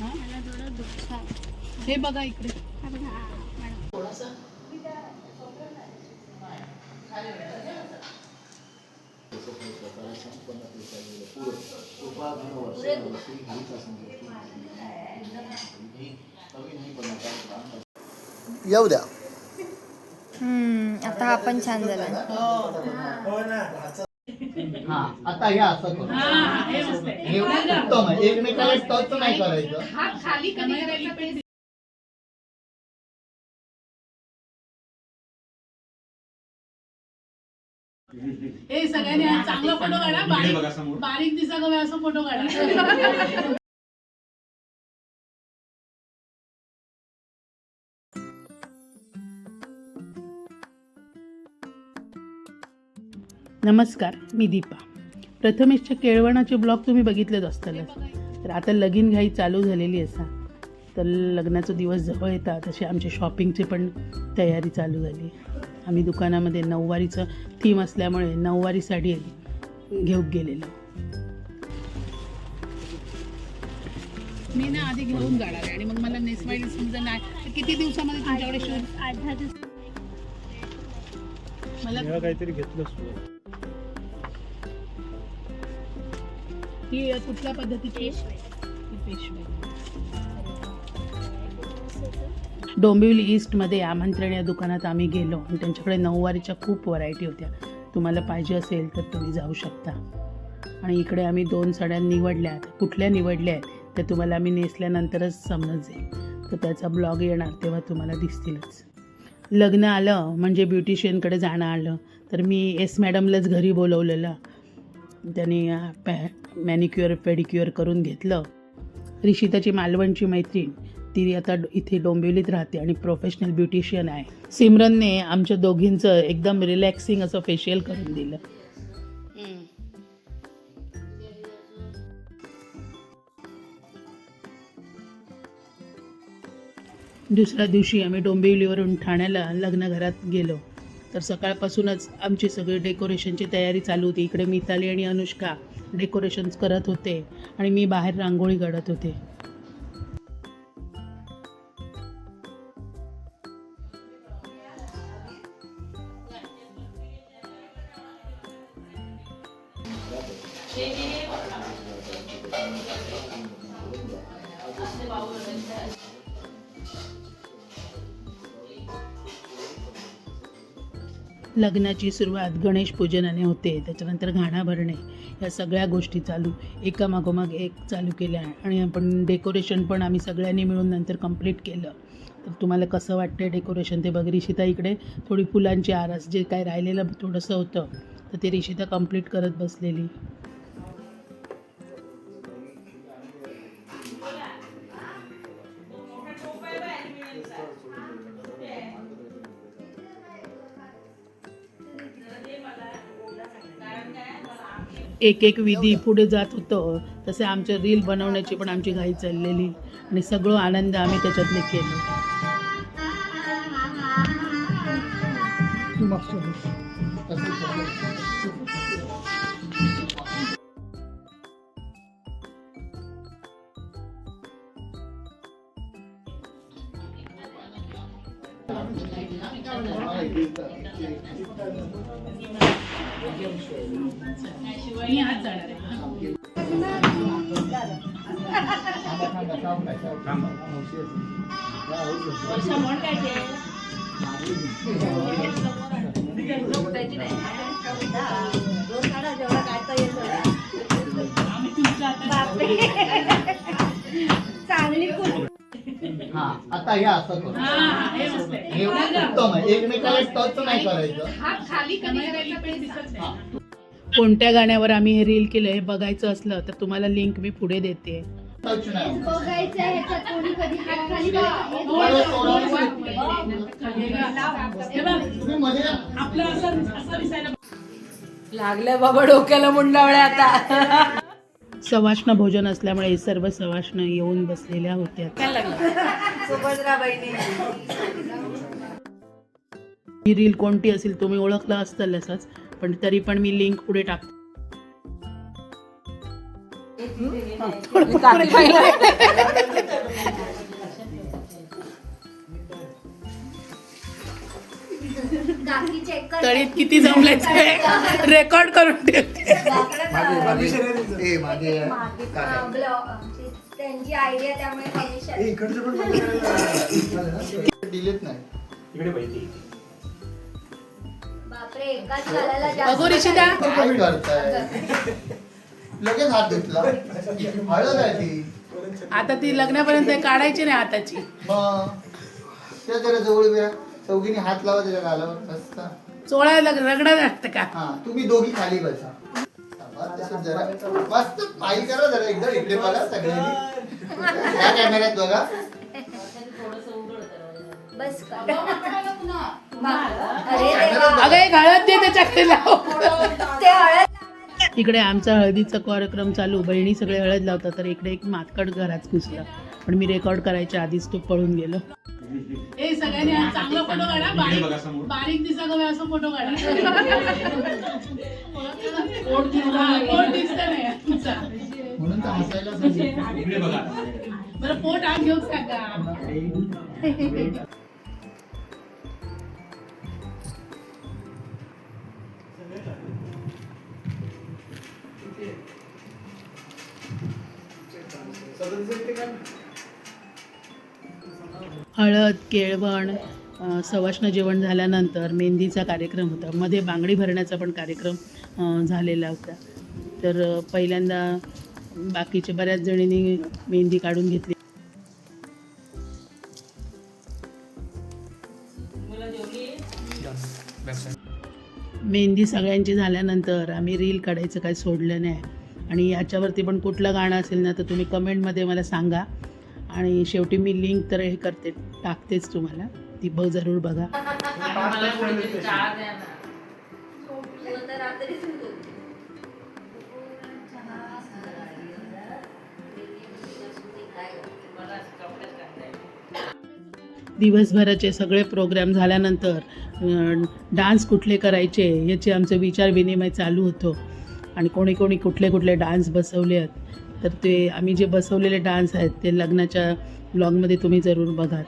हा? हे बघा इकडे. येऊ द्या. हम्म, आता हा पण छान झाला. हा आता हे असं करू. हा, मस्त आहे. उत्तम आहे. एकमेकाला टच नाही करायचं. हात खाली कधी करायचा ते ए सगळ्यांनी चांगला फोटो काढा. बारीक बारीक दिसा गवे असं फोटो काढा. नमस्कार मी दीपा. प्रथमेशच्या केळवणाचे ब्लॉग तुम्ही बघितलेच असतालच तर आता लगीन घाई चालू झालेली असा तर लग्नाचा दिवस जवळ येतात तशी आमची शॉपिंगची पण तयारी चालू झाली. आम्ही दुकानामध्ये नऊवारीचं थीम असल्यामुळे नऊवारी साडी घेऊन गेलेलो. मी ना आधी घेऊन जाणार आहे आणि मग मला नेसवायला समजा नाही. किती दिवसामध्ये तुमच्याकडे शूट आठ दहा दिवस मला काहीतरी घेतलंस ही कुठल्या पद्धतीची? डोंबिवली ईस्टमध्ये आमंत्रण या दुकानात आम्ही गेलो आणि त्यांच्याकडे नऊवारीच्या खूप व्हरायटी होत्या. तुम्हाला पाहिजे असेल तर तुम्ही जाऊ शकता. आणि इकडे आम्ही दोन साड्या निवडल्या. कुठल्या निवडल्या आहेत त्या तुम्हाला आम्ही नेसल्यानंतरच समजेल तर त्याचा ब्लॉग येणार तेव्हा तुम्हाला दिसतीलच. लग्न आलं म्हणजे ब्युटिशियनकडे जाणं आलं. तर मी एस मॅडमलाच घरी बोलवलेलं. त्याने पॅ मॅनिक्युअर पेडिक्युअर करून घेतलं. रिशिताची मालवणची मैत्रीण. ती आता इथे डोंबिवलीत राहते आणि प्रोफेशनल ब्युटिशियन आहे. सिमरनने आमच्या दोघींचं एकदम रिलॅक्सिंग असं फेशियल करून दिलं. दुसऱ्या दिवशी आम्ही डोंबिवलीवरून ठाण्याला लग्नघरात गेलो. तर सकाळपासूनच आमची सगळी डेकोरेशनची तयारी चालू होती. इकडे मिताली आणि अनुष्का डेकोरेशन्स करत होते आणि मी बाहेर रांगोळी काढत होते. लग्नाची सुरुवात गणेश पूजनाने होते. त्याच्यानंतर घाणा भरणे या सगळ्या गोष्टी चालू. एकामागोमाग एक चालू केल्या आणि आपण डेकोरेशन पण आम्ही सगळ्यांनी मिळून नंतर कंप्लीट केलं. तर तुम्हाला कसं वाटतं डेकोरेशन ते बघ रिषिता इकडे. थोडी फुलांची आरास जे काय राहिलेलं थोडंसं होतं तर ते रिषिता कंप्लीट करत बसलेली. एक एक विधी पुढे जात होतं. तसे आमच्या रील बनवण्याची पण आमची घाई चाललेली. आणि सगळं आनंद आम्ही त्याच्यातले केलो. मी आज जाणार आहे आम्ही तुमच्या आता हा आता हे असं करू. हा, हा, हे मस्त आहे. हे उत्तम आहे. एकमेकाला टच नाही करायचं. हात खाली कधी करायचा ते दिसत नाही. कोणत्या गाण्यावर आम्ही हे रील केलं हे बघायचं असलं तर तुम्हाला लिंक मी पुढे देते. हे बघ, तुम्ही मध्ये आपलं असं असं दिसायला लागल्या बाबा डोक्याला मुंडावळ्या आता. सवाष्ण भोजन असल्यामुळे हे सर्व सवाष्ण येऊन बसलेल्या होत्या. ही रील कोणती असेल तुम्ही ओळखलं असतं असंच पण तरी पण मी लिंक पुढे टाकते तळीत किती जमले रेकॉर्ड करून ठेवते. त्यांची आयडिया त्यामुळे डिलीट नाही. बापरे एकाच गालाला जास्त लगेच हात धुतला. हळद आहे ती. आता ती लग्नापर्यंत काढायची नाही हाताची. मग त्या जरा जवळ बिरा चौघीने हात लावा त्याच्या गालावर बसता चोळायला रगडा लागतं का? हा तुम्ही दोघी खाली बसा. जरा मस्त पायी करा जरा एकदा इकडे बघा सगळ्यांनी. या कॅमेऱ्यात बघा. बस कर. अरे देवा. अगं एक हळद दे त्याच्याकडे लाव ते हळद इकडे आमचा हळदीचा कार्यक्रम चालू. बहिणी सगळे हळद लावतात तर इकडे एक मातकड घरात घुसला. पण मी रेकॉर्ड करायच्या आधीच तो पळून गेलो. ए सगळ्यांनी चांगला फोटो काढा बारीक बारीक दिसा असं फोटो काढा. पोट दिसतं नाही. तुमचा. म्हणून तर हसायला सांगितलं. बरं पोट आत घेऊन सांगा. हळद केळवण सवाष्ण जेवण झाल्यानंतर मेहंदीचा कार्यक्रम होता. मध्ये बांगडी भरण्याचा पण कार्यक्रम झालेला होता. तर पहिल्यांदा बाकीच्या बऱ्याच जणींनी मेहंदी काढून घेतली. मेहंदी सगळ्यांची झाल्यानंतर आम्ही रील काढायचं काही सोडलं नाही. आणि याच्यावरती पण कुठलं गाणं असेल ना तर तुम्ही कमेंटमध्ये मला सांगा. आणि शेवटी मी लिंक तर हे करते टाकतेच तुम्हाला. ती ब जरूर बघा. दिवसभराचे सगळे प्रोग्राम झाल्यानंतर डान्स कुठले करायचे याचे आमचे विचार विनिमय चालू होतो. आणि कोणी कोणी कुठले कुठले डान्स बसवले आहेत तर ते आम्ही जे बसवलेले डान्स आहेत ते लग्नाच्या ब्लॉगमध्ये तुम्ही जरूर बघाच.